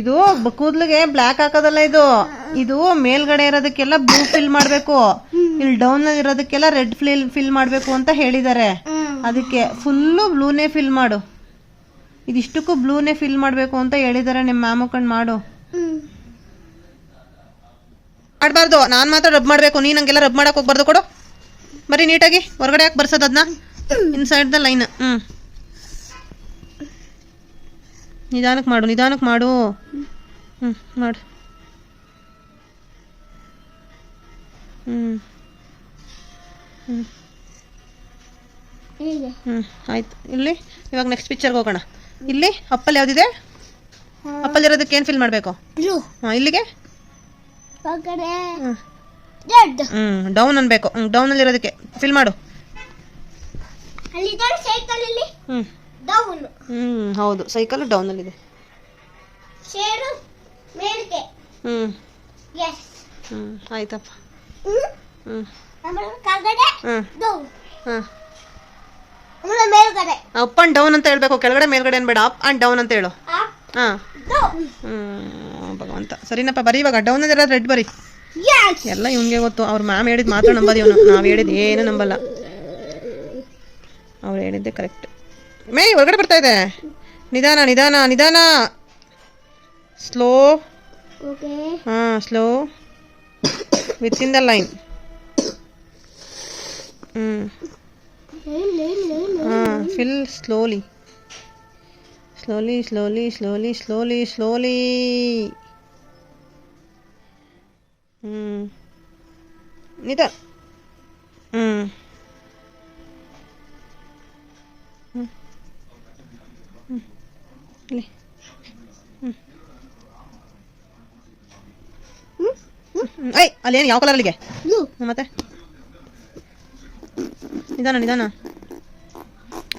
ಇದು ಕೂದ್ಲಿಗೆ ಬ್ಲ್ಯಾಕ್ ಹಾಕೋದಲ್ಲ ಇದು? ಇದು ಮೇಲ್ಗಡೆ ಇರೋದಕ್ಕೆಲ್ಲ ಬ್ಲೂ ಫಿಲ್ ಮಾಡ್ಬೇಕು. ಇಲ್ಲಿ ಡೌನ್ ಇರೋದಕ್ಕೆಲ್ಲ ರೆಡ್ ಫಿಲ್ ಫಿಲ್ ಮಾಡ್ಬೇಕು ಅಂತ ಹೇಳಿದ್ದಾರೆ. ಅದಕ್ಕೆ ಫುಲ್ಲು ಬ್ಲೂನೇ ಫಿಲ್ ಮಾಡು. ಇದಿಷ್ಟಕ್ಕೂ ಬ್ಲೂನೇ ಫಿಲ್ ಮಾಡಬೇಕು ಅಂತ ಹೇಳಿದ್ದಾರೆ ನಿಮ್ಮ ಮ್ಯಾಮಕ್ಕಂಡು ಮಾಡು. ಮಾಡಬಾರ್ದು. ನಾನು ಮಾತ್ರ ರಬ್ ಮಾಡಬೇಕು. ನೀನು ಹಂಗೆಲ್ಲ ರಬ್ ಮಾಡಕ್ಕೆ ಹೋಗ್ಬಾರ್ದು. ಕೊಡು. ಬರೀ ನೀಟಾಗಿ ಹೊರಗಡೆ ಯಾಕೆ ಬರ್ಸೋದು ಅದನ್ನ ಇನ್ಸೈಡ್ ದ ಲೈನ್ ಹ್ಞೂ ನಿಧಾನಕ್ಕೆ ಮಾಡು ನಿಧಾನಕ್ಕೆ ಮಾಡು. ಹ್ಞೂ ಮಾಡು. ಹ್ಞೂ ಹ್ಞೂ ಹ್ಞೂ ಆಯ್ತು. ಇಲ್ಲಿ? ಇವಾಗ ನೆಕ್ಸ್ಟ್ ಪಿಕ್ಚರ್ಗೆ ಹೋಗೋಣ. ಇಲ್ಲಿ? ಅಪ್ಪಲ್ಲಿ ಯಾವುದಿದೆ? ಅಪ್ಪಲ್ಲಿ ಇರೋದಕ್ಕೆ ಏನು ಫಿಲ್ ಮಾಡಬೇಕು? ಹಾಂ ಇಲ್ಲಿಗೆ? ಹ್ಞೂ ಡೌನ್ ಅನ್ಬೇಕು. ಹ್ಞೂ ಡೌನಲ್ಲಿ ಇರೋದಕ್ಕೆ ಫಿಲ್ ಮಾಡು. ಅಲ್ಲಿ ಸೈಕಲ್ ಇಲ್ಲಿ ಹ್ಞೂ ಡೌನ್ ಅಲ್ಲಿ ಹೌದು. ಸೈಕಲ್ ಡೌನಲ್ಲಿದೆ. ಶೇರು ಮೇಲ್ಗೆ. ಎಸ್ ಹ್ಞೂ ಆಯ್ತಪ್ಪ. ಹ್ಮ್. ಹ್ಞೂ ಆಮೇಲೆ ಕೆಳಗಡೆ ಹ್ಞೂ ಡೌನ್ ಹಾಂ ಆಮೇಲೆ ಮೇಲ್ಗಡೆ. ಅಪ್ ಅಂಡ್ ಡೌನ್ ಅಂತ ಹೇಳ್ಬೇಕು. ಕೆಳಗಡೆ ಮೇಲ್ಗಡೆ ಏನು ಬೇಡ ಅಪ್ ಅಂಡ್ ಡೌನ್ ಅಂತ ಹೇಳು. ಹಾಂ. ಹ್ಞೂ ಭಗವಂತ. ಸರಿನಪ್ಪ ಬರೀ ಇವಾಗ. ಡೌನ್ ಅಂದ್ರೆ ರೆಡ್ ಬರಿ. ಎಲ್ಲ ಇವ್ನಿಗೆ ಗೊತ್ತು. ಅವ್ರ ಮ್ಯಾಮ್ ಹೇಳಿದ್ ಮಾತ್ರ ನಂಬೋದು ಇವನು ನಾವು ಹೇಳಿದ್ ಏನು ನಂಬಲ್ಲ. ಅವ್ರು ಹೇಳಿದ್ದೆ ಕರೆಕ್ಟ್ ಮೇ ಹೊರಗಡೆ ಬರ್ತಾ ಇದೆ. ನಿಧಾನ ನಿಧಾನ ನಿಧಾನ. ಸ್ಲೋ ಹಾಂ slow with in the line ಹಾಂ fill slowly slowly slowly slowly slowly slowly ಹ್ಞೂ ನಿಧಾನ ಹ್ಞೂ ಹ್ಞೂ ಹ್ಞೂ ಇಲ್ಲಿ ಹ್ಞೂ ಐ ಅಲ್ಲೇನು ಯಾವ ಕಲರ್ ಅಲ್ಲಿಗೆ ಮತ್ತೆ ನಿಧಾನ ನಿಧಾನ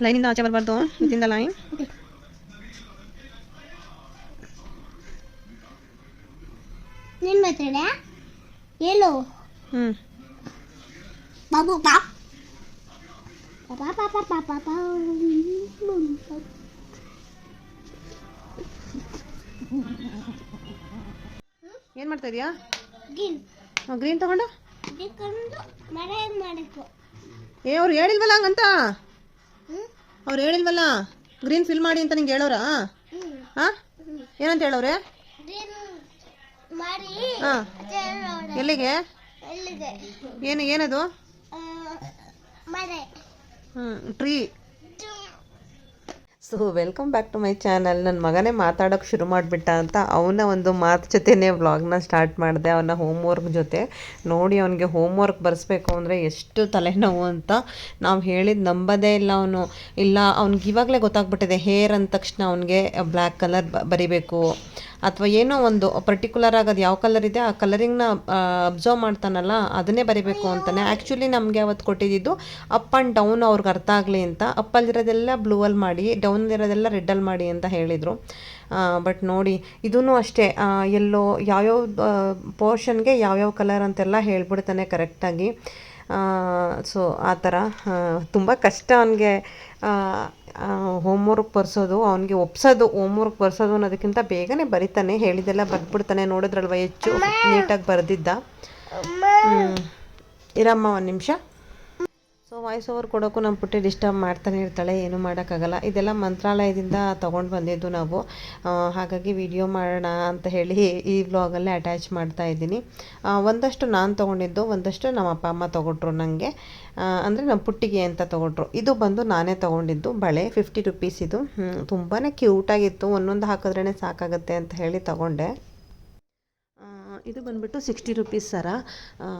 ಲೈನಿಂದ ಆಚೆ ಬರಬಾರ್ದು ಇದರಿಂದ ಲೈನ್ ನಿನ್ ಮಾತಾಡ ಎಲ್ಲೋ ಹ್ಞೂ ಬಾಬು ಬಾ ಪಾಪ ಪಾಪ ಪಾಪ ಪಾಪ ಏನು ಮಾಡ್ತಾ ಇದೀಯಾ? ಗಿನ್ ಗ್ರೀನ್ ತಗೊಂಡು? ಇದಕ್ಕೊಂದು ಮರ ಹೆಂಗ್ ಮಾಡಬೇಕು? ಏ ಅವ್ರು ಹೇಳಿಲ್ವಲ್ಲ ಹಂಗಂತ? ಅವ್ರು ಹೇಳಿಲ್ವಲ್ಲ? ಗ್ರೀನ್ ಫಿಲ್ ಮಾಡಿ ಅಂತ ನಿಂಗೆ ಹೇಳೋರಾ? ಹಾಂ ಏನಂತ ಹೇಳೋರೆ? ಗ್ರೀನ್ ಮಾಡಿ ಹಾಂ ಎಲ್ಲಿಗೆ? ಏನು ಏನದು? ಹ್ಮ್ ಹ್ಞೂ tree. So welcome back to my channel ನನ್ನ ಮಗನೇ ಮಾತಾಡೋಕ್ಕೆ ಶುರು ಮಾಡಿಬಿಟ್ಟ ಅಂತ ಅವನ ಒಂದು ಮಾತು ಜೊತೆನೇ ವ್ಲಾಗ್ನ ಸ್ಟಾರ್ಟ್ ಮಾಡಿದೆ, ಅವನ ಹೋಮ್ವರ್ಕ್ ಜೊತೆ. ನೋಡಿ ಅವನಿಗೆ ಹೋಮ್ವರ್ಕ್ ಬರೆಸ್ಬೇಕು ಅಂದರೆ ಎಷ್ಟು ತಲೆನೋವು ಅಂತ ನಾವು ಹೇಳಿದ ನಂಬೋದೇ ಇಲ್ಲ ಅವನು. ಇಲ್ಲ, ಅವ್ನಿಗೆ ಇವಾಗಲೇ ಗೊತ್ತಾಗ್ಬಿಟ್ಟಿದೆ ಹೇರ್ ಅಂದ ತಕ್ಷಣ ಅವನಿಗೆ ಬ್ಲ್ಯಾಕ್ ಕಲರ್ ಬರಿಬೇಕು. ಅಥವಾ ಏನೋ ಒಂದು ಪರ್ಟಿಕ್ಯುಲರ್ ಆಗಿ ಅದು ಯಾವ ಕಲರ್ ಇದೆ, ಆ ಕಲರಿಂಗ್ನ ಅಬ್ಸರ್ವ್ ಮಾಡ್ತಾನಲ್ಲ, ಅದನ್ನೇ ಬರಿಬೇಕು ಅಂತಾನೆ. ಆ್ಯಕ್ಚುಲಿ ನಮಗೆ ಅವತ್ತು ಕೊಟ್ಟಿದ್ದು ಅಪ್ ಆ್ಯಂಡ್ ಡೌನ್ ಅವ್ರಿಗೆ ಅರ್ಥ ಆಗಲಿ ಅಂತ. ಅಪ್ಪಲ್ಲಿರೋದೆಲ್ಲ ಬ್ಲೂ ಅಲ್ಲಿ ಮಾಡಿ ಡೌನ್ ಇರೋದೆಲ್ಲ ರೆಡ್ಡಲ್ಲಿ ಮಾಡಿ ಅಂತ ಹೇಳಿದರು. ಬಟ್ ನೋಡಿ ಇದೂ ಅಷ್ಟೇ. ಎಲ್ಲೋ ಯಾವ್ಯಾವ ಪೋರ್ಷನ್ಗೆ ಯಾವ್ಯಾವ ಕಲರ್ ಅಂತೆಲ್ಲ ಹೇಳ್ಬಿಡ್ತಾನೆ ಕರೆಕ್ಟಾಗಿ ಸೊ ಆ ಥರ ತುಂಬ ಕಷ್ಟ ಅವನಿಗೆ ಹೋಮ್ವರ್ಕ್ ಬರ್ಸೋದು ಅವನಿಗೆ ಒಪ್ಸೋದು ಹೋಮ್ವರ್ಕ್ ಬರ್ಸೋದು ಅನ್ನೋದಕ್ಕಿಂತ ಬೇಗನೆ ಬರಿತಾನೆ ಹೇಳಿದೆಲ್ಲ ಬರ್ದ್ಬಿಡ್ತಾನೆ ನೋಡಿದ್ರಲ್ವ ಹೆಚ್ಚು ನೀಟಾಗಿ ಬರೆದಿದ್ದ. ಇರಮ್ಮ ಒಂದು ನಿಮಿಷ. ಸೊ ವಾಯ್ಸ್ ಓವರ್ ಕೊಡೋಕ್ಕೂ ನಮ್ಮ ಪುಟ್ಟಿ ಡಿಸ್ಟರ್ಬ್ ಮಾಡ್ತಾನೆ ಇರ್ತಾಳೆ, ಏನೂ ಮಾಡೋಕ್ಕಾಗಲ್ಲ. ಇದೆಲ್ಲ ಮಂತ್ರಾಲಯದಿಂದ ತೊಗೊಂಡು ಬಂದಿದ್ದು ನಾವು. ಹಾಗಾಗಿ ವಿಡಿಯೋ ಮಾಡೋಣ ಅಂತ ಹೇಳಿ ಈ ವ್ಲಾಗಲ್ಲೇ ಅಟ್ಯಾಚ್ ಮಾಡ್ತಾ ಇದ್ದೀನಿ. ಒಂದಷ್ಟು ನಾನು ತೊಗೊಂಡಿದ್ದು, ಒಂದಷ್ಟು ನಮ್ಮ ಅಪ್ಪ, ಅಮ್ಮ ತೊಗೊಟ್ರು ನನಗೆ ಅಂದರೆ ನಮ್ಮ ಪುಟ್ಟಿಗೆ ಅಂತ ತೊಗೊಟ್ರು. ಇದು ಬಂದು ನಾನೇ ತೊಗೊಂಡಿದ್ದು, ಬಳೆ ಫಿಫ್ಟಿ ರುಪೀಸ್ ಇದು. ತುಂಬಾ ಕ್ಯೂಟಾಗಿತ್ತು ಒಂದೊಂದು ಹಾಕಿದ್ರೇ ಸಾಕಾಗುತ್ತೆ ಅಂತ ಹೇಳಿ ತೊಗೊಂಡೆ. ಇದು ಬಂದುಬಿಟ್ಟು ಸಿಕ್ಸ್ಟಿ ರುಪೀಸ್ ಸರ.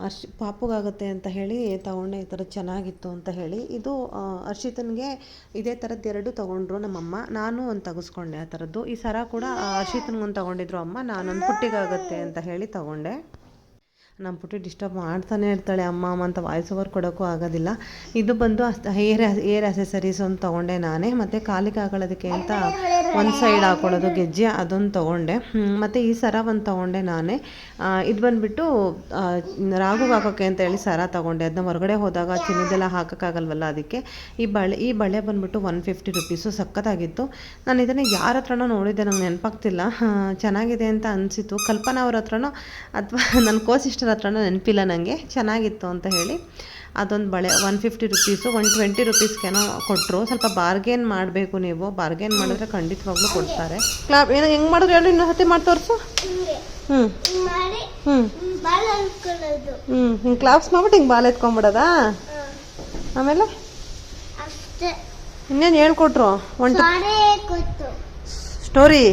ಅರ್ಶಿ ಪಾಪುಗಾಗುತ್ತೆ ಅಂತ ಹೇಳಿ ತಗೊಂಡೆ, ಈ ಥರ ಚೆನ್ನಾಗಿತ್ತು ಅಂತ ಹೇಳಿ. ಇದು ಅರ್ಷಿತನಿಗೆ ಇದೇ ಥರದ್ದು ಎರಡು ತೊಗೊಂಡ್ರು ನಮ್ಮಮ್ಮ. ನಾನು ಒಂದು ತೆಗೆಸ್ಕೊಂಡೆ ಆ ಥರದ್ದು. ಈ ಸರ ಕೂಡ ಅರ್ಷಿತನಿಗೊಂದು ತೊಗೊಂಡಿದ್ರು ಅಮ್ಮ. ನಾನೊಂದು ಪುಟ್ಟಿಗಾಗುತ್ತೆ ಅಂತ ಹೇಳಿ ತೊಗೊಂಡೆ. ನಮ್ಮ ಪುಟ್ಟಿ ಡಿಸ್ಟರ್ಬ್ ಮಾಡ್ತಾನೆ ಇರ್ತಾಳೆ, ಅಮ್ಮ ಅಮ್ಮ ಅಂತ ವಾಯ್ಸ್ ಓವರ್ ಕೊಡೋಕ್ಕೂ ಆಗೋದಿಲ್ಲ. ಇದು ಬಂದು ಹೇರ್ ಏರ್ ಅಸೆಸರೀಸ್ ಒಂದು ತೊಗೊಂಡೆ ನಾನೇ, ಮತ್ತು ಕಾಲಿಗೆ ಹಾಕೊಳ್ಳೋದಕ್ಕೆ ಅಂತ ಒಂದು ಸೈಡ್ ಹಾಕೊಳ್ಳೋದು, ಗೆಜ್ಜೆ ಅದೊಂದು ತೊಗೊಂಡೆ. ಮತ್ತು ಈ ಸರ ಒಂದು ತೊಗೊಂಡೆ ನಾನೇ. ಇದು ಬಂದುಬಿಟ್ಟು ರಾಗು ಹಾಕೋಕ್ಕೆ ಅಂತ ಹೇಳಿ ಸರ ತೊಗೊಂಡೆ. ಅದನ್ನ ಹೊರಗಡೆ ಹೋದಾಗ ಚಿನ್ನದೆಲ್ಲ ಹಾಕೋಕ್ಕಾಗಲ್ವಲ್ಲ ಅದಕ್ಕೆ. ಈ ಬಳೆ ಈ ಬಳೆ ಬಂದುಬಿಟ್ಟು ಒನ್ ಫಿಫ್ಟಿ ರುಪೀಸು ಸಖತ್ತಾಗಿತ್ತು. ನಾನು ಇದನ್ನು ಯಾರ ಹತ್ರನೋ ನೋಡಿದ್ದೆ, ನಂಗೆ ನೆನಪಾಗ್ತಿಲ್ಲ. ಚೆನ್ನಾಗಿದೆ ಅಂತ ಅನಿಸಿತು ಕಲ್ಪನಾ ಅವ್ರ ಹತ್ರನೋ, ಅಥವಾ ನನ್ನ ಕೋ ಸಿಸ್ಟರ್ ಹತ್ರನೂ ನೆನಪಿಲ್ಲ ನನಗೆ ಚೆನ್ನಾಗಿತ್ತು ಅಂತ ಹೇಳಿ. ಅದೊಂದು ಬಳೆ one fifty rupees one twenty ರುಪೀಸ್ಗೇನೋ ಕೊಟ್ಟರು ಸ್ವಲ್ಪ ಬಾರ್ಗೇನ್ ಮಾಡಬೇಕು ನೀವು. ಬಾರ್ಗೇನ್ ಮಾಡಿದ್ರೆ ಖಂಡಿತವಾಗ್ಲೂ ಕೊಡ್ತಾರೆ. ಕ್ಲಾಪ್ ಏನೋ ಹೆಂಗೆ ಮಾಡಿದ್ರು ಹೇಳಿ ಇನ್ನೊಂದು ಸತಿ ಮಾಡಿ ತೋರಿಸು. ಹ್ಞೂ ಹ್ಞೂ ಹ್ಞೂ ಹಿಂಗೆ ಕ್ಲಾಪ್ಸ್ ಮಾಡ್ಬಿಟ್ಟು ಹಿಂಗೆ ಬಾಲ್ ಎತ್ಕೊಂಬಿಡೋದಾ. ಆಮೇಲೆ? ಇನ್ನೇನು ಹೇಳ್ಕೊಟ್ರು? One story.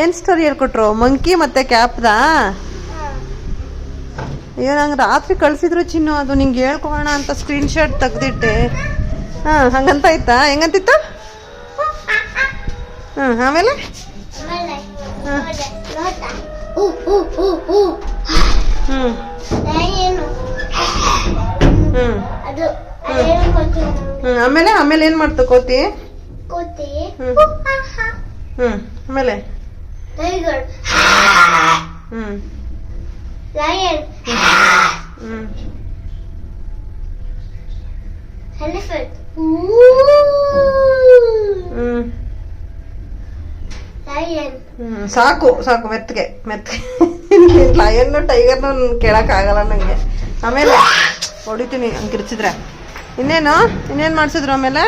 ಏನು ಸ್ಟೋರಿ ಹೇಳ್ಕೊಟ್ರು? ಮಂಕಿ ಮತ್ತು ಕ್ಯಾಪ್ದಾ. ಅಯ್ಯೋ ನಂಗೆ ರಾತ್ರಿ ಕಳ್ಸಿದ್ರು ಚಿನ್ನು ಅದು ನಿಂಗೆ ಹೇಳ್ಕೋಣ ಅಂತ ಸ್ಕ್ರೀನ್ ಶಾಟ್ ತೆಗ್ದಿಟ್ಟೆ. ಹಾಂ ಹಂಗಂತ ಆಯ್ತಾ? ಹೆಂಗಂತಿತ್ತು? ಹಾಂ ಆಮೇಲೆ. ಹ್ಞೂ ಹ್ಞೂ ಆಮೇಲೆ ಆಮೇಲೆ ಏನು ಮಾಡ್ತು ಕೋತಿ? ಹ್ಞೂ ಹ್ಮ್. ಹ್ಞೂ ಆಮೇಲೆ ಹ್ಞೂ ಲಯನ್ Mm. Elephant. ಹ್ಞೂ ಲಯನ್ ಹ್ಞೂ ಸಾಕು ಸಾಕು ಮೆತ್ತಗೆ ಮೆತ್ತಗೆ. ಲಯನ್ನು ಟೈಗರ್ನು ಕೇಳೋಕ್ಕಾಗಲ್ಲ ನನಗೆ ಆಮೇಲೆ ಹೊಡಿತೀನಿ ಹಂಗೆ ಕಿರ್ಚಿದ್ರೆ. ಇನ್ನೇನು? ಇನ್ನೇನು ಮಾಡಿಸಿದ್ರು ಆಮೇಲೆ?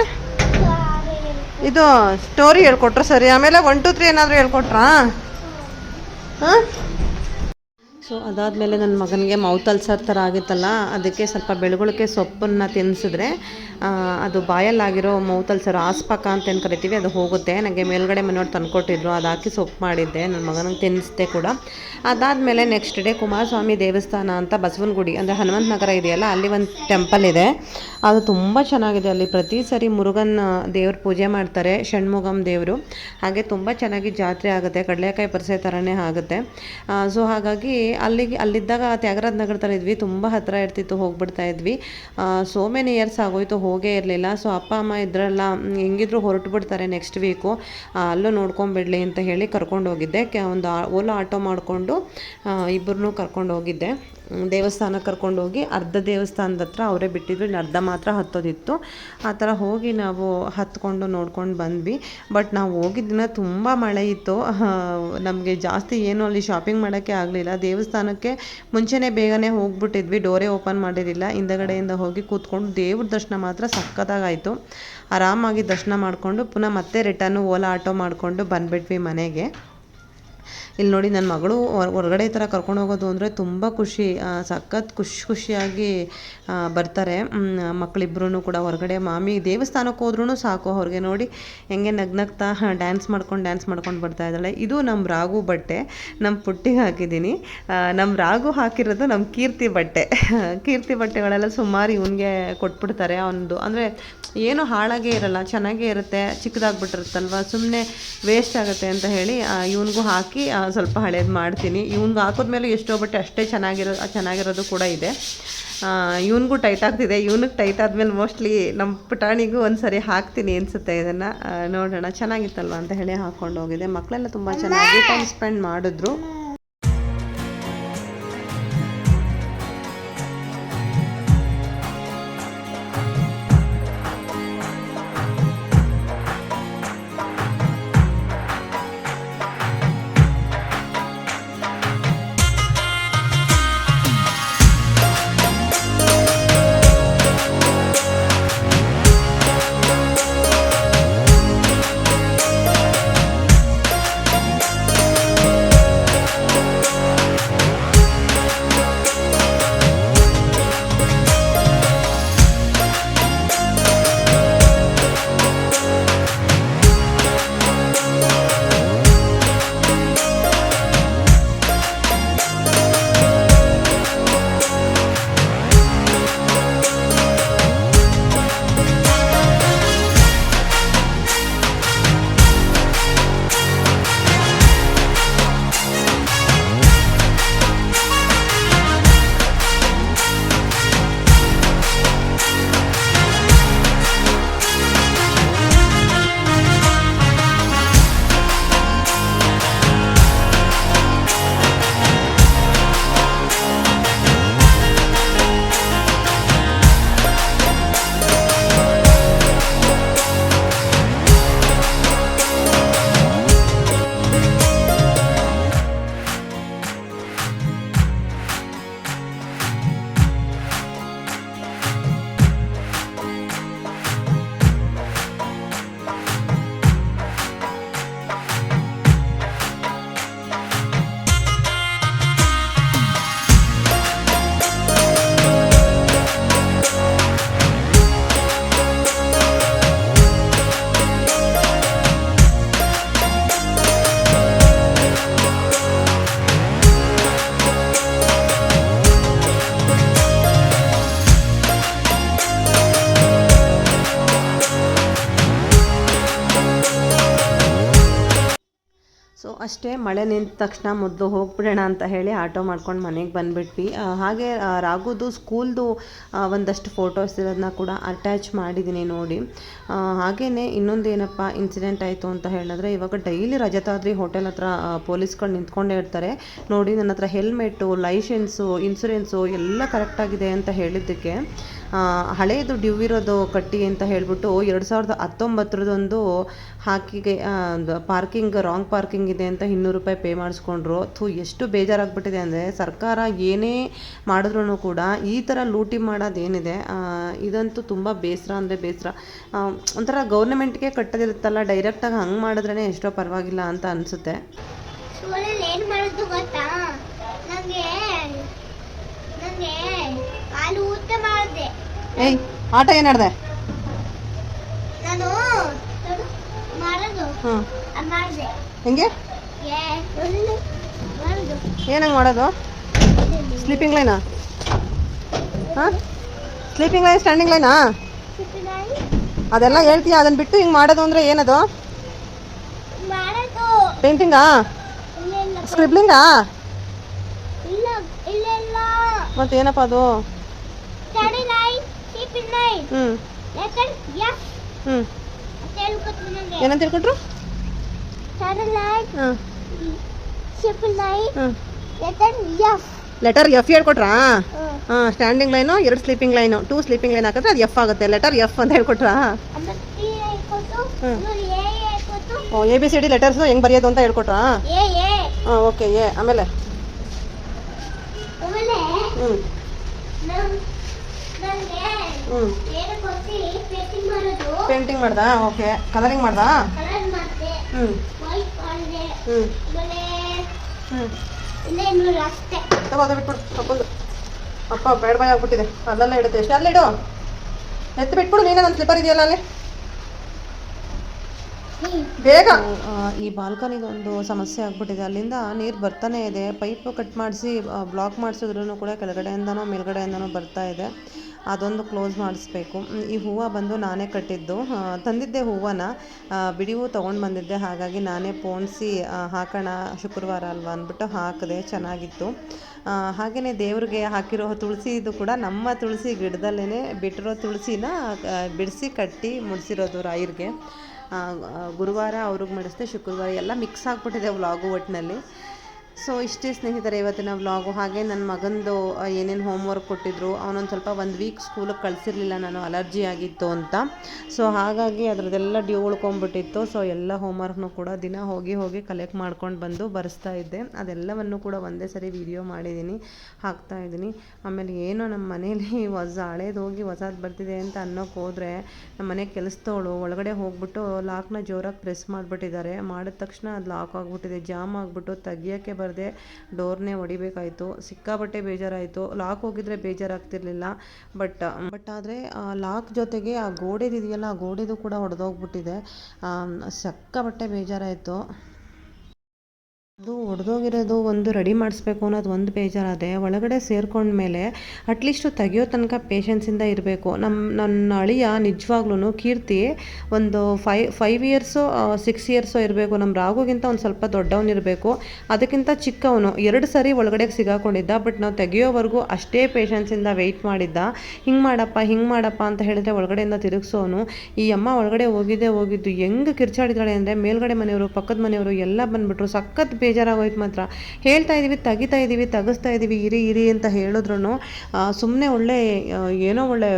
ಇದು ಸ್ಟೋರಿ ಹೇಳ್ಕೊಟ್ರು ಸರಿ. ಆಮೇಲೆ ಒನ್ ಟು ತ್ರೀ ಏನಾದರೂ ಹೇಳ್ಕೊಟ್ರಾ? ಹಾಂ? ಸೊ ಅದಾದಮೇಲೆ ನನ್ನ ಮಗನಿಗೆ ಮೌತ್ ಅಲ್ಸರ್ ಥರ ಆಗಿತ್ತಲ್ಲ, ಅದಕ್ಕೆ ಸ್ವಲ್ಪ ಬೆಳಗುಳಿಕೆ ಸೊಪ್ಪನ್ನು ತಿನ್ನಿಸಿದ್ರೆ ಅದು ಬಾಯಲ್ಲಾಗಿರೋ ಮೌತ್ ಅಲ್ಸರ್ ಆಸ್ಪಕ ಅಂತ ಏನು ಕರಿತೀವಿ, ಅದು ಹೋಗುತ್ತೆ. ನನಗೆ ಮೇಲ್ಗಡೆ ಮನೆಯವ್ರು ತಂದುಕೊಟ್ಟಿದ್ರು, ಅದು ಹಾಕಿ ಸೊಪ್ಪು ಮಾಡಿದ್ದೆ. ನನ್ನ ಮಗನಿಗೆ ತಿನ್ನಿಸ್ದೆ ಕೂಡ. ಅದಾದಮೇಲೆ ನೆಕ್ಸ್ಟ್ ಡೇ ಕುಮಾರಸ್ವಾಮಿ ದೇವಸ್ಥಾನ ಅಂತ ಬಸವನಗುಡಿ, ಅಂದರೆ ಹನುಮಂತ ನಗರ ಇದೆಯಲ್ಲ, ಅಲ್ಲಿ ಒಂದು ಟೆಂಪಲ್ ಇದೆ. ಅದು ತುಂಬ ಚೆನ್ನಾಗಿದೆ. ಅಲ್ಲಿ ಪ್ರತಿ ಸರಿ ಮುರುಗನ್ ದೇವ್ರ ಪೂಜೆ ಮಾಡ್ತಾರೆ ಷಣ್ಮುಗಂ ದೇವರು. ಹಾಗೆ ತುಂಬ ಚೆನ್ನಾಗಿ ಜಾತ್ರೆ ಆಗುತ್ತೆ, ಕಡಲೆಕಾಯಿ ಪರಿಸೆ ಥರನೇ ಆಗುತ್ತೆ. ಸೊ ಹಾಗಾಗಿ ಅಲ್ಲಿಗೆ, ಅಲ್ಲಿದ್ದಾಗ ತ್ಯಾಗರಾಜ ನಗರದಲ್ಲಿ ಇದ್ವಿ. ತುಂಬ ಹತ್ತಿರ ಇರ್ತಿತ್ತು, ಹೋಗ್ಬಿಡ್ತಾ ಇದ್ವಿ. ಸೋ ಮೆನಿ ಇಯರ್ಸ್ ಆಗೋಯ್ತು, ಹೋಗೇ ಇರಲಿಲ್ಲ. ಸೊ ಅಪ್ಪ, ಅಮ್ಮ ಇದ್ರಲ್ಲ ಹೆಂಗಿದ್ರು ಹೊರಟು ಬಿಡ್ತಾರೆ ನೆಕ್ಸ್ಟ್ ವೀಕು ಅಲ್ಲೂ ನೋಡ್ಕೊಂಬಿಡಲಿ ಅಂತ ಹೇಳಿ ಕರ್ಕೊಂಡು ಹೋಗಿದ್ದೆ. ಒಂದು ಓಲಾ ಆಟೋ ಮಾಡಿಕೊಂಡು ಇಬ್ಬರನ್ನೂ ಕರ್ಕೊಂಡು ಹೋಗಿದ್ದೆ. ದೇವಸ್ಥಾನಕ್ಕೆ ಕರ್ಕೊಂಡು ಹೋಗಿ ಅರ್ಧ ದೇವಸ್ಥಾನದ ಹತ್ರ ಅವರೇ ಬಿಟ್ಟಿದ್ರು ಇಲ್ಲಿ ಅರ್ಧ ಮಾತ್ರ ಹತ್ತೋದಿತ್ತು. ಆ ಥರ ಹೋಗಿ ನಾವು ಹತ್ಕೊಂಡು ನೋಡ್ಕೊಂಡು ಬಂದ್ವಿ. ಬಟ್ ನಾವು ಹೋಗಿದ್ದ ದಿನ ತುಂಬ ಮಳೆ ಇತ್ತು. ನಮಗೆ ಜಾಸ್ತಿ ಏನು ಅಲ್ಲಿ ಶಾಪಿಂಗ್ ಮಾಡೋಕ್ಕೆ ಆಗಲಿಲ್ಲ. ದೇವಸ್ಥಾನಕ್ಕೆ ಮುಂಚೆನೇ ಬೇಗನೆ ಹೋಗ್ಬಿಟ್ಟಿದ್ವಿ. ಡೋರೇ ಓಪನ್ ಮಾಡಿರಲಿಲ್ಲ. ಹಿಂದಗಡೆಯಿಂದ ಹೋಗಿ ಕೂತ್ಕೊಂಡು ದೇವ್ರ ದರ್ಶನ ಮಾತ್ರ ಸಖತ್ತಾಗಾಯಿತು. ಆರಾಮಾಗಿ ದರ್ಶನ ಮಾಡಿಕೊಂಡು ಪುನಃ ಮತ್ತೆ ರಿಟರ್ನು ಓಲಾ ಆಟೋ ಮಾಡಿಕೊಂಡು ಬಂದ್ಬಿಟ್ವಿ ಮನೆಗೆ. ಇಲ್ಲಿ ನೋಡಿ ನನ್ನ ಮಗಳು ಹೊರ- ಹೊರಗಡೆ ಈ ಥರ ಕರ್ಕೊಂಡು ಹೋಗೋದು ಅಂದರೆ ತುಂಬ ಖುಷಿ ಸಖತ್ ಖುಷಿ ಖುಷಿಯಾಗಿ ಬರ್ತಾರೆ. ಮಕ್ಕಳಿಬ್ರು ಕೂಡ ಹೊರಗಡೆ. ಮಾಮಿ ದೇವಸ್ಥಾನಕ್ಕೆ ಹೋದ್ರೂ ಸಾಕು, ಅವ್ರಿಗೆ ನೋಡಿ ಹೆಂಗೆ ನಗ್ನಗ್ತಾ ಡ್ಯಾನ್ಸ್ ಮಾಡ್ಕೊಂಡು ಡ್ಯಾನ್ಸ್ ಮಾಡ್ಕೊಂಡು ಬರ್ತಾ ಇದ್ದಾಳೆ. ಇದು ನಮ್ಮ ರಾಗು ಬಟ್ಟೆ ನಮ್ಮ ಪುಟ್ಟಿಗೆ ಹಾಕಿದ್ದೀನಿ. ನಮ್ಮ ರಾಗು ಹಾಕಿರೋದು ನಮ್ಮ ಕೀರ್ತಿ ಬಟ್ಟೆ. ಕೀರ್ತಿ ಬಟ್ಟೆಗಳೆಲ್ಲ ಸುಮಾರು ಇವನಿಗೆ ಕೊಟ್ಬಿಡ್ತಾರೆ ಅವನದು. ಅಂದರೆ ಏನು ಹಾಳಾಗೇ ಇರಲ್ಲ, ಚೆನ್ನಾಗೇ ಇರುತ್ತೆ, ಚಿಕ್ಕದಾಗ್ಬಿಟ್ಟಿರುತ್ತಲ್ವ ಸುಮ್ಮನೆ ವೇಸ್ಟ್ ಆಗುತ್ತೆ ಅಂತ ಹೇಳಿ ಇವನಿಗೂ ಹಾಕಿ ಸ್ವಲ್ಪ ಹಳೇದು ಮಾಡ್ತೀನಿ. ಇವ್ನಿಗೆ ಹಾಕಿದ್ಮೇಲೆ ಎಷ್ಟೋ ಬಟ್ಟೆ ಅಷ್ಟೇ ಚೆನ್ನಾಗಿರೋ, ಚೆನ್ನಾಗಿರೋದು ಕೂಡ ಇದೆ. ಇವನಿಗೂ ಟೈಟ್ ಆಗ್ತಿದೆ. ಇವನಿಗೆ ಟೈಟ್ ಆದಮೇಲೆ ಮೋಸ್ಟ್ಲಿ ನಮ್ಮ ಪುಟಾಣಿಗೂ ಒಂದು ಸರಿ ಹಾಕ್ತೀನಿ ಅನಿಸುತ್ತೆ ಇದನ್ನು. ನೋಡೋಣ. ಚೆನ್ನಾಗಿತ್ತಲ್ವ ಅಂತ ಹೇಳಿ ಹಾಕ್ಕೊಂಡು ಹೋಗಿದೆ. ಮಕ್ಕಳೆಲ್ಲ ತುಂಬ ಚೆನ್ನಾಗಿ ಟೈಮ್ ಸ್ಪೆಂಡ್ ಮಾಡಿದ್ರು. ಅಷ್ಟೇ ಮಳೆ ನಿಂತ ತಕ್ಷಣ ಮೊದಲು ಹೋಗ್ಬಿಡೋಣ ಅಂತ ಹೇಳಿ ಆಟೋ ಮಾಡ್ಕೊಂಡು ಮನೆಗೆ ಬಂದುಬಿಟ್ವಿ. ಹಾಗೆ ರಾಗುದು ಸ್ಕೂಲ್ದು ಒಂದಷ್ಟು ಫೋಟೋಸ್ ಇರೋದನ್ನ ಕೂಡ ಅಟ್ಯಾಚ್ ಮಾಡಿದ್ದೀನಿ ನೋಡಿ. ಹಾಗೆಯೇ ಇನ್ನೊಂದು ಏನಪ್ಪ ಇನ್ಸಿಡೆಂಟ್ ಆಯಿತು ಅಂತ ಹೇಳಿದ್ರೆ ಇವಾಗ ಡೈಲಿ ರಜತಾದ್ರಿ ಹೋಟೆಲ್ ಹತ್ರ ಪೊಲೀಸ್ಗಳು ನಿಂತ್ಕೊಂಡೇ ಇರ್ತಾರೆ. ನೋಡಿ ನನ್ನ ಹತ್ರ ಹೆಲ್ಮೆಟ್ಟು ಲೈಸೆನ್ಸು ಇನ್ಸೂರೆನ್ಸು ಎಲ್ಲ ಕರೆಕ್ಟಾಗಿದೆ ಅಂತ ಹೇಳಿದ್ದಕ್ಕೆ. ಆ, ಹಳೇದು ಡ್ಯೂ ಇರೋದು ಕಟ್ಟಿ ಅಂತ ಹೇಳಿಬಿಟ್ಟು ಎರಡು ಸಾವಿರದ ಹತ್ತೊಂಬತ್ತರದೊಂದು ಹಾಕಿಗೆ ಪಾರ್ಕಿಂಗ್ ರಾಂಗ್ ಪಾರ್ಕಿಂಗ್ ಇದೆ ಅಂತ ಇನ್ನೂರು ರೂಪಾಯಿ ಪೇ ಮಾಡಿಸ್ಕೊಂಡ್ರು. ಥೂ ಎಷ್ಟು ಬೇಜಾರಾಗ್ಬಿಟ್ಟಿದೆ ಅಂದರೆ ಸರ್ಕಾರ ಏನೇ ಮಾಡಿದ್ರೂ ಕೂಡ ಈ ಥರ ಲೂಟಿ ಮಾಡೋದೇನಿದೆ ಇದಂತೂ ತುಂಬ ಬೇಸರ ಅಂದರೆ ಬೇಸರ. ಒಂಥರ ಗೌರ್ಮೆಂಟ್ಗೆ ಕಟ್ಟೋದಿರುತ್ತಲ್ಲ ಡೈರೆಕ್ಟಾಗಿ ಹಂಗೆ ಮಾಡಿದ್ರೇ ಎಷ್ಟೋ ಪರವಾಗಿಲ್ಲ ಅಂತ ಅನಿಸುತ್ತೆ. ಏನು ಮಾಡೋದು ಗೊತ್ತಾ? ನಂಗೆ ನಂಗೆ ಕಾಲು ಊತ ಮಾಡಿದೆ ಏಯ್ ಆಟ ಏನಾಡ್ದೆ ನಾನು ನೋಡು, ಮಾಡೋದು. ಹ್ಞೂ ಅದ್ ಮಾಡಿದೆ. ಹೆಂಗೆ? ಏನಂಗೆ ಮಾಡೋದು? ಸ್ಲೀಪಿಂಗ್ ಲೈನಾ ಹಾಂ? ಸ್ಲೀಪಿಂಗ್ ಲೈನ್ ಸ್ಟ್ಯಾಂಡಿಂಗ್ ಲೈನಾ ಅದೆಲ್ಲ ಹೇಳ್ತೀಯ? ಅದನ್ನ ಬಿಟ್ಟು ಹಿಂಗೆ ಮಾಡೋದು ಅಂದರೆ ಏನದು? ಪೇಂಟಿಂಗಾ ಸ್ಕ್ರಿಬ್ಲಿಂಗಾ ಇಲ್ಲ ಇಲ್ಲ. ಇಲ್ಲ ಮತ್ತೆ ಏನಪ್ಪ ಅದು? ಅಂತ ಹೇಳ್ಕೊಟ್ರು ಏನಂತ ಹೇಳ್ಕೊಟ್ರು? ಲೆಟರ್ ಎಫ್ ಹೇಳ್ಕೊಟ್ರಾ? ಹಾಂ ಸ್ಟ್ಯಾಂಡಿಂಗ್ ಲೈನು ಎರಡು sleeping line two sleeping line ಹಾಕಿದ್ರೆ ಅದು ಎಫ್ ಆಗುತ್ತೆ. ಲೆಟರ್ ಎಫ್ ಅಂತ ಹೇಳ್ಕೊಟ್ರಾ? ಹ್ಮ್. ಓ A B C D letters ಹೆಂಗೆ ಬರೆಯೋದು ಅಂತ ಹೇಳ್ಕೊಟ್ರಾ? ಹಾಂ ಓಕೆ ಎ ಆಮೇಲೆ? ಆಮೇಲೆ ಹ್ಞೂ ನಮ್ ನಂಗೆ ಹ್ಞೂ ಏನು ಕೊಟ್ಟು ಪೇಂಟಿಂಗ್ ಮಾಡೋದು ಪೇಂಟಿಂಗ್ ಮಾಡ್ದಾ. ಓಕೆ ಕಲರಿಂಗ್ ಮಾಡ್ದಾ? ಹ್ಞೂ ಹ್ಞೂ ಬಿಟ್ಬಿಡು ತಗೊಂಡು ಅಪ್ಪ ಬೇಡ ಬಾಯ್ ಆಗ್ಬಿಟ್ಟಿದೆ. ಅಲ್ಲೆಲ್ಲ ಇಡುತ್ತೆ ಎಷ್ಟು ಅಲ್ಲಿಡು ಎತ್ತು ಬಿಟ್ಬಿಡು ನೀನೇ ನನ್ನ ಸ್ಲಿಪ್ಪರ್ ಇದೆಯಲ್ಲ ಅಲ್ಲಿ. ಬೇಗ. ಈ ಬಾಲ್ಕನಿದೊಂದು ಸಮಸ್ಯೆ ಆಗ್ಬಿಟ್ಟಿದೆ. ಅಲ್ಲಿಂದ ನೀರು ಬರ್ತಾನೆ ಇದೆ. ಪೈಪ್ ಕಟ್ ಮಾಡಿಸಿ ಬ್ಲಾಕ್ ಮಾಡಿಸಿದ್ರು ಕೂಡ ಕೆಳಗಡೆಯಿಂದನೋ ಮೇಲ್ಗಡೆಯಿಂದನೋ ಬರ್ತಾ ಇದೆ. ಅದೊಂದು ಕ್ಲೋಸ್ ಮಾಡಿಸ್ಬೇಕು. ಈ ಹೂವು ಬಂದು ನಾನೇ ಕಟ್ಟಿದ್ದು. ತಂದಿದ್ದೆ ಹೂವನ್ನ ಬಿಡಿ ಹೂ ತೊಗೊಂಡು ಬಂದಿದ್ದೆ. ಹಾಗಾಗಿ ನಾನೇ ಪೋಣಿಸಿ ಹಾಕೋಣ, ಶುಕ್ರವಾರ ಅಲ್ವಾ ಅಂದ್ಬಿಟ್ಟು ಹಾಕಿದೆ ಚೆನ್ನಾಗಿತ್ತು. ಹಾಗೆಯೇ ದೇವ್ರಿಗೆ ಹಾಕಿರೋ ತುಳಸಿದು ಕೂಡ ನಮ್ಮ ತುಳಸಿ ಗಿಡದಲ್ಲೇ ಬಿಟ್ಟಿರೋ ತುಳಸಿನ ಬಿಡಿಸಿ ಕಟ್ಟಿ ಮುಡಿಸಿರೋದು ರಾಯರಿಗೆ. ಗುರುವಾರ ಅವ್ರಿಗೆ ಮಾಡಿಸ್ದೆ, ಶುಕ್ರವಾರ ಎಲ್ಲ ಮಿಕ್ಸ್ ಆಗಿಬಿಟ್ಟಿದೆ ವ್ಲಾಗು ಒಟ್ಟಿನಲ್ಲಿ ಸೊ ಇಷ್ಟೇ ಸ್ನೇಹಿತರೆ, ಇವತ್ತಿನ ವ್ಲಾಗು ಹಾಗೆ ನನ್ನ ಮಗಂದು ಏನೇನು ಹೋಮ್ವರ್ಕ್ ಕೊಟ್ಟಿದ್ರು, ಅವನೊಂದು ಸ್ವಲ್ಪ ಒಂದು ವೀಕ್ ಸ್ಕೂಲಿಗೆ ಕಳಿಸಿರ್ಲಿಲ್ಲ, ನಾನು ಅಲರ್ಜಿ ಆಗಿತ್ತು ಅಂತ. ಸೊ ಹಾಗಾಗಿ ಅದರದ್ದೆಲ್ಲ ಡ್ಯೂ ಉಳ್ಕೊಂಬಿಟ್ಟಿತ್ತು ಸೊ ಎಲ್ಲ ಹೋಮ್ವರ್ಕ್ನು ಕೂಡ ದಿನ ಹೋಗಿ ಹೋಗಿ ಕಲೆಕ್ಟ್ ಮಾಡ್ಕೊಂಡು ಬಂದು ಬರೆಸ್ತಾ ಇದ್ದೆ. ಅದೆಲ್ಲವನ್ನು ಕೂಡ ಒಂದೇ ಸರಿ ವಿಡಿಯೋ ಮಾಡಿದ್ದೀನಿ, ಹಾಕ್ತಾ ಇದ್ದೀನಿ. ಆಮೇಲೆ ಏನೋ ನಮ್ಮ ಮನೇಲಿ ಹೊಸ ಹಳೇದು ಹೋಗಿ ಹೊಸದು ಬರ್ತಿದೆ ಅಂತ ಅನ್ನೋಕ್ಕೆ ಹೋದರೆ ನಮ್ಮ ಮನೆ ಕೆಲಸದವಳು ಒಳಗಡೆ ಹೋಗ್ಬಿಟ್ಟು ಲಾಕ್ನ ಜೋರಾಗಿ ಪ್ರೆಸ್ ಮಾಡಿಬಿಟ್ಟಿದ್ದಾರೆ. ಮಾಡಿದ ತಕ್ಷಣ ಅದು ಲಾಕ್ ಆಗಿಬಿಟ್ಟಿದೆ, ಜಾಮ್ ಆಗಿಬಿಟ್ಟು ತೆಗಿಯೋಕ್ಕೆ ಬರದೆ ಡೋರ್ನೇ ಹೊಡಿಬೇಕಾಯ್ತು. ಸಿಕ್ಕಾಪಟ್ಟೆ ಬೇಜಾರಾಯಿತು. ಲಾಕ್ ಹೋಗಿದ್ರೆ ಬೇಜಾರಾಗ್ತಿರ್ಲಿಲ್ಲ. ಬಟ್ ಬಟ್ ಆದರೆ ಲಾಕ್ ಜೊತೆಗೆ ಆ ಗೋಡೆದಿದೆಯಲ್ಲ, ಆ ಗೋಡೆದು ಕೂಡ ಹೊಡೆದೋಗ್ಬಿಟ್ಟಿದೆ. ಸಿಕ್ಕಾಬಟ್ಟೆ ಬೇಜಾರಾಯಿತು. ಅದು ಒಡೆದೋಗಿರೋದು ಒಂದು ರೆಡಿ ಮಾಡಿಸ್ಬೇಕು ಅನ್ನೋದು ಒಂದು ಬೇಜಾರಾದೆ. ಒಳಗಡೆ ಸೇರ್ಕೊಂಡ್ಮೇಲೆ ಅಟ್ಲೀಸ್ಟು ತೆಗಿಯೋ ತನಕ ಪೇಷನ್ಸಿಂದ ಇರಬೇಕು. ನಮ್ಮ ನನ್ನ ಅಳಿಯ ನಿಜವಾಗ್ಲೂ ಕೀರ್ತಿ ಒಂದು five five years six years ಇರಬೇಕು. ನಮ್ಮ ರಾಘುಗಿಂತ ಒಂದು ಸ್ವಲ್ಪ ದೊಡ್ಡವನಿರಬೇಕು ಅದಕ್ಕಿಂತ ಚಿಕ್ಕವನು. ಎರಡು ಸರಿ ಒಳಗಡೆ ಸಿಗಾಕೊಂಡಿದ್ದ, ಬಟ್ ನಾವು ತೆಗಿಯೋವರೆಗೂ ಅಷ್ಟೇ ಪೇಷನ್ಸಿಂದ ವೆಯ್ಟ್ ಮಾಡಿದ್ದ. ಹಿಂಗೆ ಮಾಡಪ್ಪ ಹಿಂಗೆ ಮಾಡಪ್ಪ ಅಂತ ಹೇಳಿದ್ರೆ ಒಳಗಡೆಯಿಂದ ತಿರುಗಿಸೋನು. ಈ ಅಮ್ಮ ಒಳಗಡೆ ಹೋಗಿದ್ದೆ ಹೋಗಿದ್ದು ಹೆಂಗೆ ಕಿರ್ಚಾಡಿದ್ದಾಳೆ ಅಂದರೆ ಮೇಲ್ಗಡೆ ಮನೆಯವರು, ಪಕ್ಕದ ಮನೆಯವರು ಎಲ್ಲ ಬಂದುಬಿಟ್ರು. ಸಖತ್ ಬೇಜಾರಾಗೋಯ್ತು ಮಾತ್ರ. ಹೇಳ್ತಾ ಇದ್ದೀವಿ ತೆಗಿತಾ ಇದ್ದೀವಿ ತೆಗಿಸ್ತಾ ಇದ್ದೀವಿ ಇರಿ ಇರಿ ಅಂತ ಹೇಳಿದ್ರು ಸುಮ್ಮನೆ ಒಳ್ಳೆ ಏನೋ ಒಳ್ಳೆ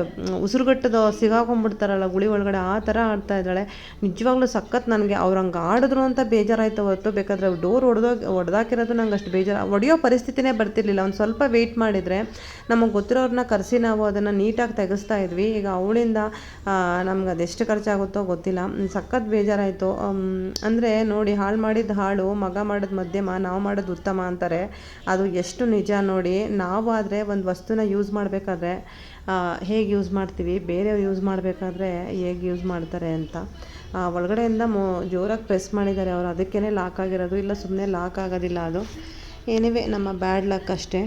ಉಸಿರುಗಟ್ಟದ ಸಿಗಾಕೊಂಡ್ಬಿಡ್ತಾರಲ್ಲ ಗುಳಿ ಒಳಗಡೆ, ಆ ಥರ ಆಡ್ತಾ ಇದ್ದಾಳೆ. ನಿಜವಾಗ್ಲೂ ಸಖತ್ ನನಗೆ, ಅವ್ರು ಹಂಗೆ ಆಡಿದ್ರು ಅಂತ ಬೇಜಾರಾಯ್ತು ಹೊತ್ತು ಬೇಕಾದ್ರೆ ಡೋರ್ ಹೊಡೆದೋಗಿ ಹೊಡೆದಾಕಿರೋದು ನಂಗೆ ಅಷ್ಟು ಬೇಜಾರು ಹೊಡೆಯೋ ಪರಿಸ್ಥಿತಿನೇ ಬರ್ತಿರ್ಲಿಲ್ಲ. ಒಂದು ಸ್ವಲ್ಪ ವೆಯ್ಟ್ ಮಾಡಿದರೆ, ನಮಗೆ ಗೊತ್ತಿರೋರನ್ನ ಕರೆಸಿ ನಾವು ಅದನ್ನು ನೀಟಾಗಿ ತೆಗೆಸ್ತಾ ಇದ್ವಿ. ಈಗ ಅವಳಿಂದ ನಮ್ಗೆ ಅದೆಷ್ಟು ಖರ್ಚಾಗುತ್ತೋ ಗೊತ್ತಿಲ್ಲ. ಸಖತ್ ಬೇಜಾರಾಯಿತು. ಅಂದರೆ ನೋಡಿ, ಹಾಳು ಮಾಡಿದ ಹಾಳು, ಮಗ ಮಾಡೋದು ಮಧ್ಯಮ, ನಾವು ಮಾಡೋದು ಉತ್ತಮ ಅಂತಾರೆ. ಅದು ಎಷ್ಟು ನಿಜ ನೋಡಿ, ನಾವು ಆದರೆ ಒಂದು ವಸ್ತುನ ಯೂಸ್ ಮಾಡಬೇಕಾದ್ರೆ ಹೇಗೆ ಯೂಸ್ ಮಾಡ್ತೀವಿ ಬೇರೆಯವ್ರು ಯೂಸ್ ಮಾಡಬೇಕಾದ್ರೆ ಹೇಗೆ ಯೂಸ್ ಮಾಡ್ತಾರೆ ಅಂತ. ಒಳಗಡೆಯಿಂದ ಮೋ, ಜೋರಾಗಿ ಪ್ರೆಸ್ ಮಾಡಿದ್ದಾರೆ ಅವರು ಅದಕ್ಕೇ ಲಾಕ್ ಆಗಿರೋದು, ಇಲ್ಲ ಸುಮ್ಮನೆ ಲಾಕ್ ಆಗೋದಿಲ್ಲ ಅದು. ಏನಿವೆ ನಮ್ಮ ಬ್ಯಾಡ್ ಲಕ್ ಅಷ್ಟೇ.